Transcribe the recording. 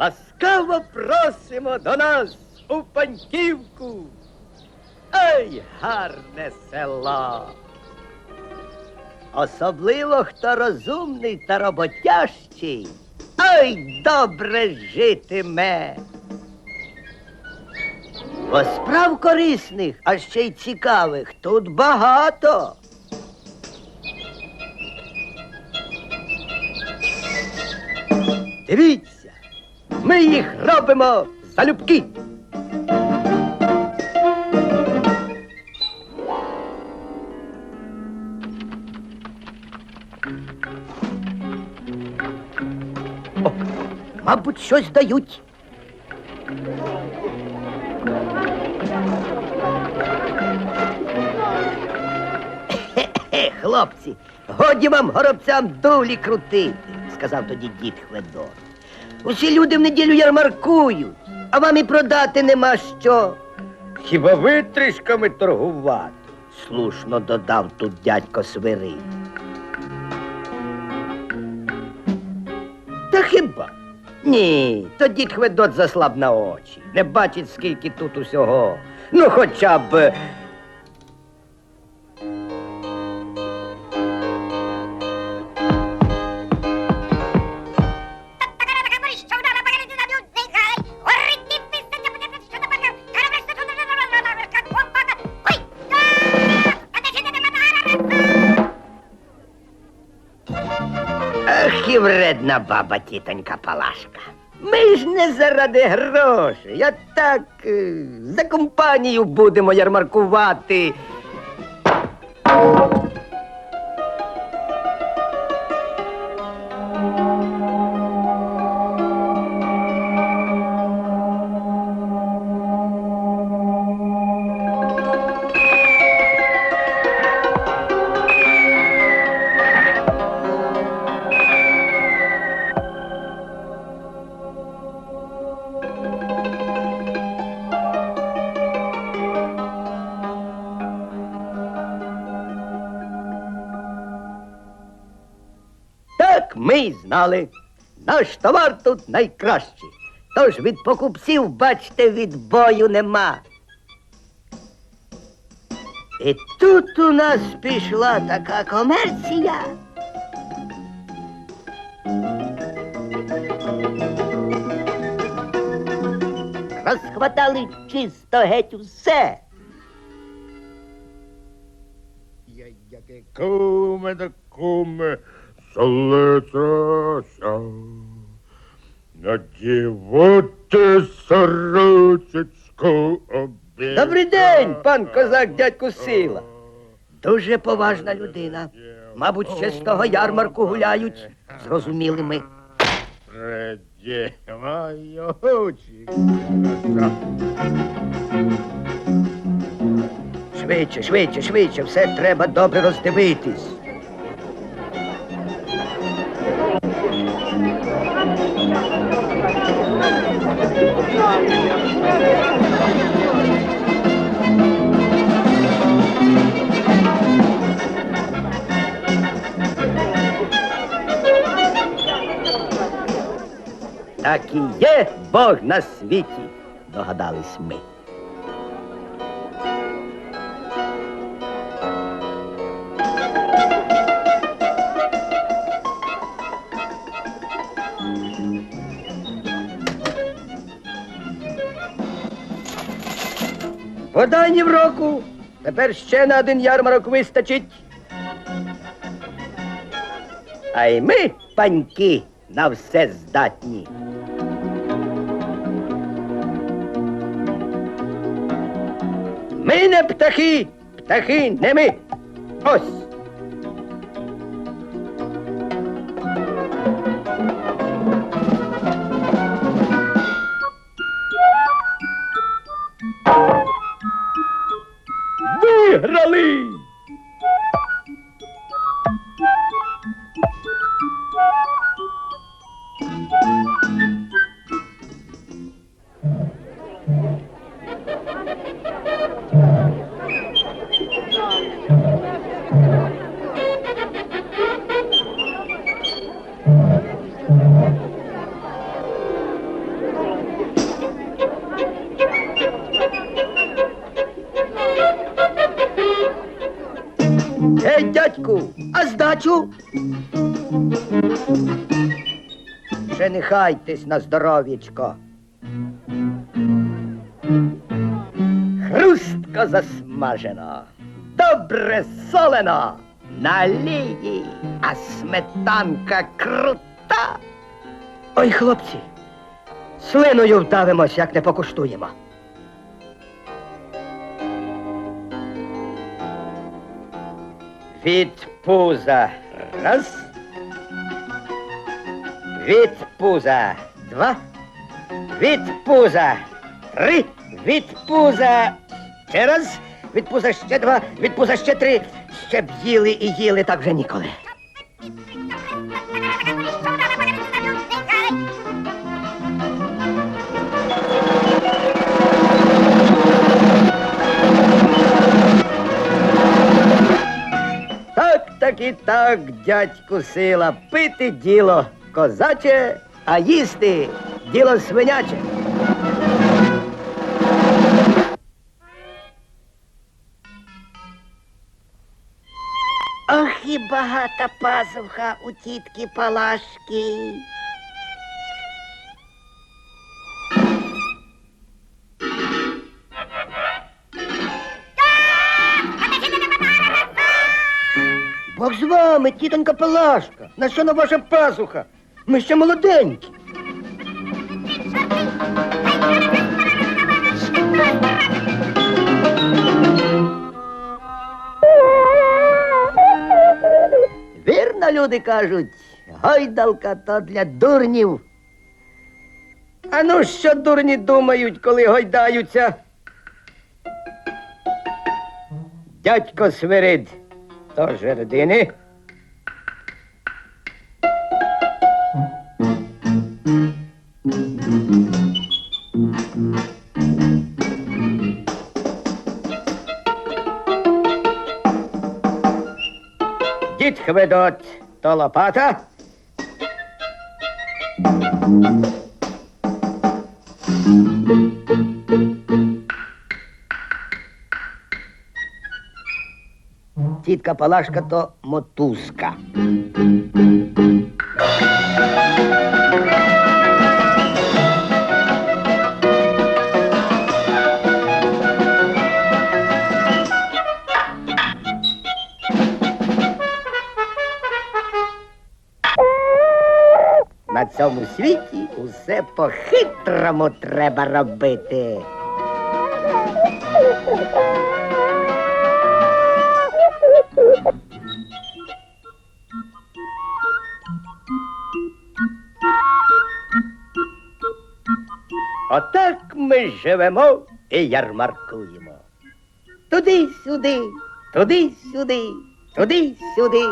Ласкаво просимо до нас у Паньківку. Ай, гарне село. Особливо хто розумний та роботящий. Ай, добре житиме. Бо справ корисних, а ще й цікавих тут багато. Дивіться, ми їх робимо залюбки. О, мабуть, щось дають. Хлопці, годі вам горобцям дулі крутити, сказав тоді дід Хведор. Усі люди в неділю ярмаркують, а вам і продати нема що. Хіба витрішками торгувати? слушно додав тут дядько Свирид. Та хіба? Ні, то дід Хведот заслаб на очі. Не бачить, скільки тут усього. Ну, хоча б. Ах, і вредна баба тітонька Палашка. Ми ж не заради грошей, Я так е, за компанію будемо ярмаркувати. Ми й знали. Наш товар тут найкращий. Тож від покупців, бачте, відбою нема. І тут у нас пішла така комерція. Розхватали чисто геть усе. Яке куме да куме, солиця, надівати сорочечку обід. Добрий день, пан козак, дядьку Сила. Дуже поважна людина. Мабуть, ще з того ярмарку гуляють. Зрозуміли ми. Предіваю очі. Швидше, швидше, швидше, все треба добре роздивитись. Так і є Бог на світі, догадались ми. Вода ні в року. Тепер ще на один ярмарок вистачить. А й ми, паньки, на все здатні. Ми не птахи, птахи не ми. Ось. Виграли! Здачу. Ще не хайтесь на здоров'ячко. Хрустко засмажено, добре солено, на лінії, а сметанка крута. Ой, хлопці, слиною вдавимось, як не покуштуємо. Від пуза раз. Від пуза два. Від пуза три. Від пуза ще раз. Від пуза ще два. Від пуза ще три. Ще б їли і їли так вже ніколи. І так, дядьку сила, пити діло козаче, а їсти діло свиняче. Ох, і багата пазуха у тітки Палашки. Бог з вами, тітонька Палашка. На що на ваша пазуха? Ми ще молоденькі. Вірно, люди кажуть, гойдалка то для дурнів. А ну, що дурні думають, коли гойдаються? Дядько Свирид, то жердини. Дід Хведот, то лопата. Тітка Палашка то мотузка. На цьому світі усе по-хитрому треба робити. Отак ми живемо і ярмаркуємо. Туди-сюди, туди-сюди, туди-сюди.